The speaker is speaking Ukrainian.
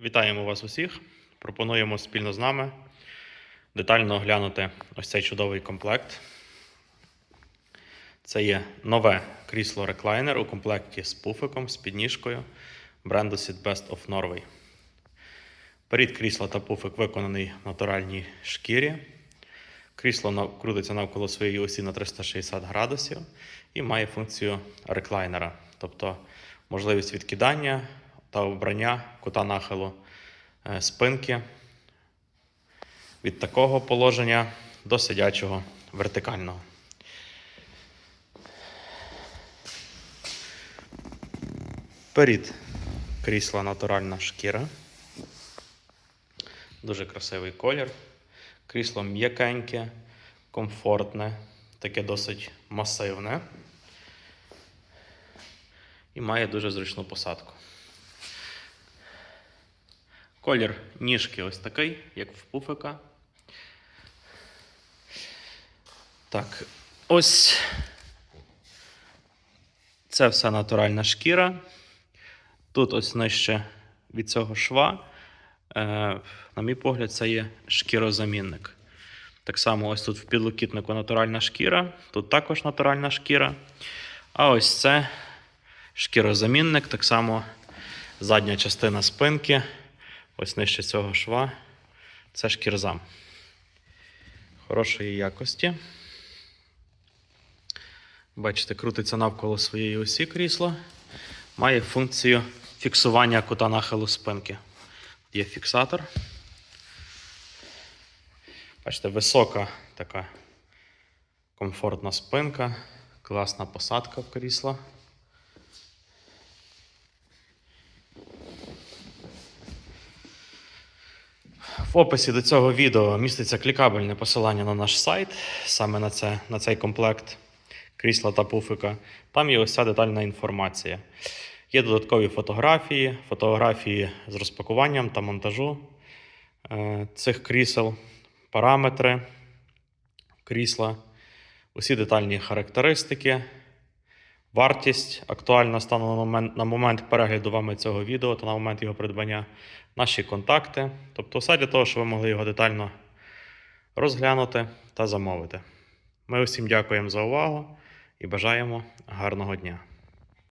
Вітаємо вас усіх. Пропонуємо спільно з нами детально оглянути ось цей чудовий комплект. Це є нове крісло реклайнер у комплекті з пуфиком, з підніжкою бренду Sit Best of Norway. Перед крісла та пуфик виконаний в натуральній шкірі. Крісло крутиться навколо своєї осі на 360 градусів і має функцію реклайнера, тобто можливість відкидання та обрання кута нахилу е, спинки від такого положення до сидячого вертикального. Перед крісла натуральна шкіра. Дуже красивий колір. Крісло м'якеньке, комфортне, таке досить масивне. І має дуже зручну посадку. Колір ніжки ось такий, як в пуфика. Так, ось це все натуральна шкіра. Тут ось нижче від цього шва. Е, на мій погляд, це є шкірозамінник. Так само, ось тут в підлокітнику натуральна шкіра, тут також натуральна шкіра. А ось це шкірозамінник, так само задня частина спинки, ось нижче цього шва. Це шкірзам. Хорошої якості. Бачите, крутиться навколо своєї осі крісло. Має функцію фіксування кута нахилу спинки. Є фіксатор. Бачите, висока така комфортна спинка, класна посадка в крісло. В описі до цього відео міститься клікабельне посилання на наш сайт, саме на, це, на цей комплект крісла та пуфика. Там є ось ця детальна інформація. Є додаткові фотографії, фотографії з розпакуванням та монтажу е, цих крісел, параметри крісла, усі детальні характеристики, вартість актуальна стану на момент, на момент перегляду вами цього відео та на момент його придбання, наші контакти. Тобто, все для того, щоб ви могли його детально розглянути та замовити. Ми усім дякуємо за увагу і бажаємо гарного дня.